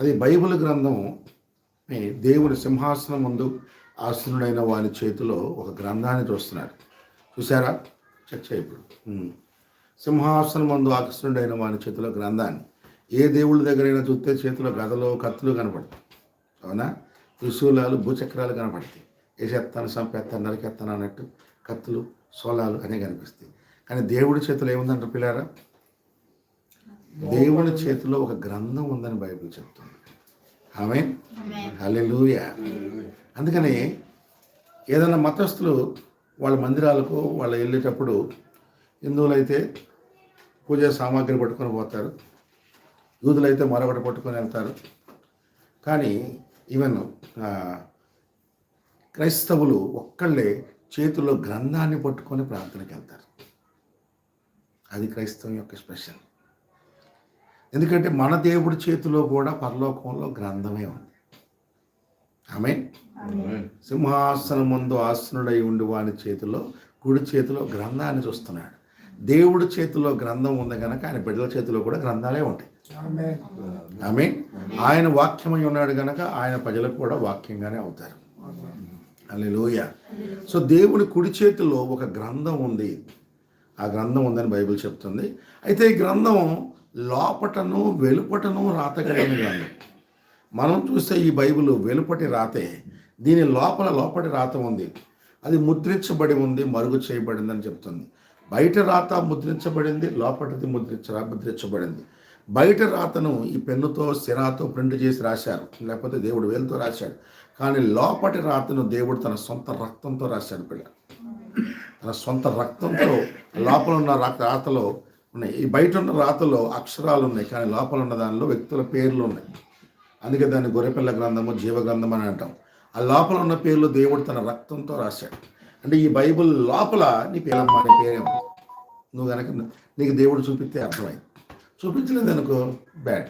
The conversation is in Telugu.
అది బైబిల్ గ్రంథం దేవుని సింహాసనం ముందు ఆసనుడైన వాని చేతిలో ఒక గ్రంథాన్ని చూస్తున్నాడు. చూసారా చర్చ ఇప్పుడు. సింహాసనం ముందు ఆకర్షణుడైన వాని చేతిలో గ్రంథాన్ని. ఏ దేవుళ్ళ దగ్గరైనా చూస్తే చేతిలో గదలు కత్తులు కనపడతాయి. అవునా? త్రిశూలాలు భూచక్రాలు కనపడతాయి. వేసేస్తాను చంపేస్తాను నరికేస్తాను అన్నట్టు కత్తులు సోలాలు అనే కనిపిస్తాయి. కానీ దేవుడి చేతిలో ఏముందంటారు పిల్లారా? దేవుని చేతిలో ఒక గ్రంథం ఉందని బైబిల్ చెప్తుంది. ఆమె హల్లెలూయా. అందుకని ఏదైనా మతస్థులు వాళ్ళ మందిరాలకు వాళ్ళు వెళ్ళేటప్పుడు హిందువులైతే పూజా సామాగ్రి పట్టుకొని పోతారు. యూదులైతే మరొకటి పట్టుకొని వెళ్తారు. కానీ ఈవెన్ క్రైస్తవులు ఒక్కళ్ళే చేతిలో గ్రంథాన్ని పట్టుకొని ప్రార్థనకి వెళ్తారు. అది క్రైస్తవం యొక్క స్పెషల్. ఎందుకంటే మన దేవుడి చేతిలో కూడా పరలోకంలో గ్రంథమే ఉంది. ఆమె సింహాసనం ముందు ఆసనుడై ఉండి వాని చేతిలో కుడి చేతిలో గ్రంథాన్ని చూస్తున్నాడు. దేవుడి చేతిలో గ్రంథం ఉంది కనుక ఆయన బిడ్డల చేతిలో కూడా గ్రంథాలే ఉంటాయి. ఆమె ఆయన వాక్యమై ఉన్నాడు కనుక ఆయన ప్రజలకు కూడా వాక్యంగానే అవుతారు. అల్లెలూయ సో దేవుని కుడి చేతిలో ఒక గ్రంథం ఉంది. ఆ గ్రంథం ఉందని బైబిల్ చెప్తుంది. అయితే ఈ గ్రంథం లోపటను వెలుపటను రాతగలిగిన గ్రంథం మనం చూస్తే ఈ బైబిల్ వెలుపటి రాతే దీని లోపల లోపటి రాత ఉంది. అది ముద్రించబడి ఉంది మరుగు చేయబడిందని చెప్తుంది. బయట రాత ముద్రించబడింది లోపటిది ముద్రించ ముద్రించబడింది. బయట రాతను ఈ పెన్నుతో సిరాతో ప్రింట్ చేసి రాశారు. లేకపోతే దేవుడు వేలుతో రాశాడు. కానీ లోపటి రాతను దేవుడు తన సొంత రక్తంతో రాశాడు పిల్ల తన సొంత రక్తంతో లోపల ఉన్న రక్త రాతలో ఉన్నాయి. ఈ బయట ఉన్న రాతలో అక్షరాలు ఉన్నాయి కానీ లోపల ఉన్న దానిలో వ్యక్తుల పేర్లు ఉన్నాయి. అందుకే దాన్ని గొర్రెపిల్ల గ్రంథము జీవ గ్రంథం అని అంటాం. ఆ లోపల ఉన్న పేర్లు దేవుడు తన రక్తంతో రాశాడు. అంటే ఈ బైబిల్ లోపల నీ పేరమ్మ నీ పేరేమో. నువ్వు కనుక నీకు దేవుడు చూపిస్తే అర్థమైంది. చూపించలేదు అనుకో బ్యాడ్.